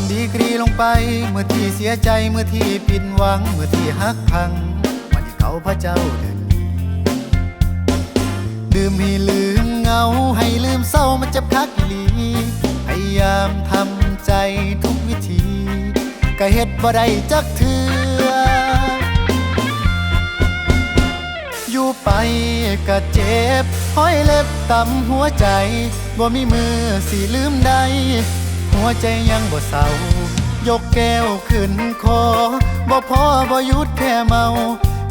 ำดีกรีลงไป เมื่อที่เสียใจเมื่อที่ผิดหวัง เมื่อที่ฮักพังวันที่เขาพระเจ้าเดินดื่มให้ลืมเหงา ให้ลืมเศร้ามันจ็บคักลีพยายามทำใจทุกวิธีก็เฮ็ดบ่ได้จักเทืออยู่ไปก็เจ็บห้อยเล็บต่ำหัวใจบ่มีมือสิลืมได้ หัวใจยังบ่เศร้ายกแก้วขึ้นคอบ่พอบ่ยุดแค่เมา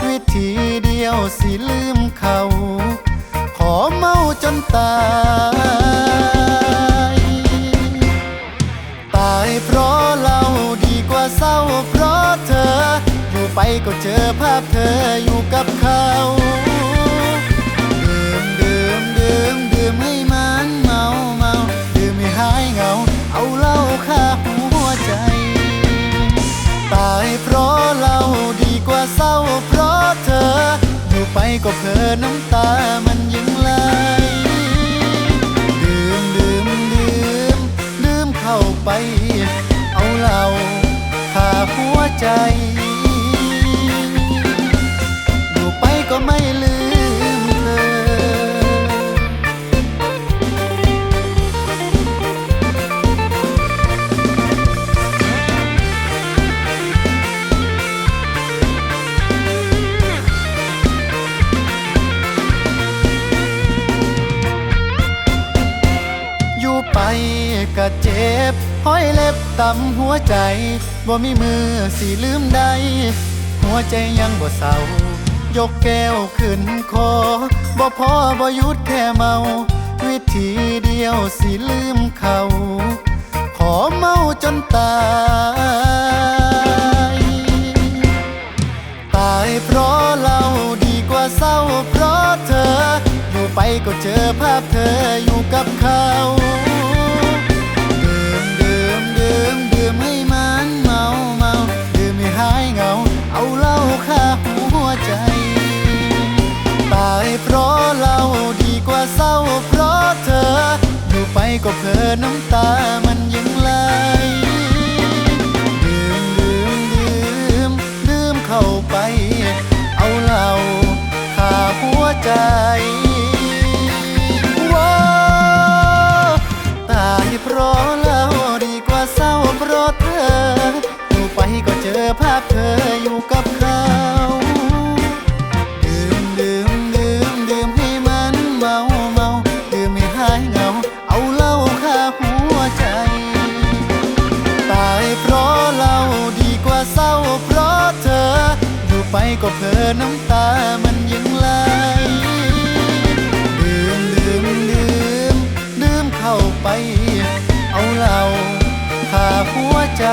วิธีเดียวสิลืมเขา ขอเมาจนตาย ตายเพราะเราดีกว่าเศร้าเพราะเธอ อยู่ไปก็เจอภาพเธออยู่กับเขา ก็เพลินน้ำตามันยังไหลดื่มดื่มดื่มดื่มเข้าไป เอาเหล้าขาหัวใจ ก็เจ็บห้อยเล็บต่ำหัวใจบ่มีมือสิลืมได้หัวใจยังบ่เศร้ายกแก้วขึ้นคอบ่พอบ่ยุดแค่เมา วิธีเดียวสิลืมเขา ขอเมาจนตาย ตายเพราะเราดีกว่าเศร้าเพราะเธอ อยู่ไปก็เจอภาพเธออยู่กับเขา ก็เพลินน้ำตามันยังไหลดื่มดื่มดื่มดื่มเข้าไป เอาเหล้าฆ่าหัวใจว้าวตายเพราะเราดีกว่าเศร้าเพราะเธออยู่ไปก็เจอภาพเธออยู่กับ ก็เพอนน้ำตามันยังไหลดื่มดื่มดื่มดื่มเข้าไป เอาเหล้าฆ่าหัวใจ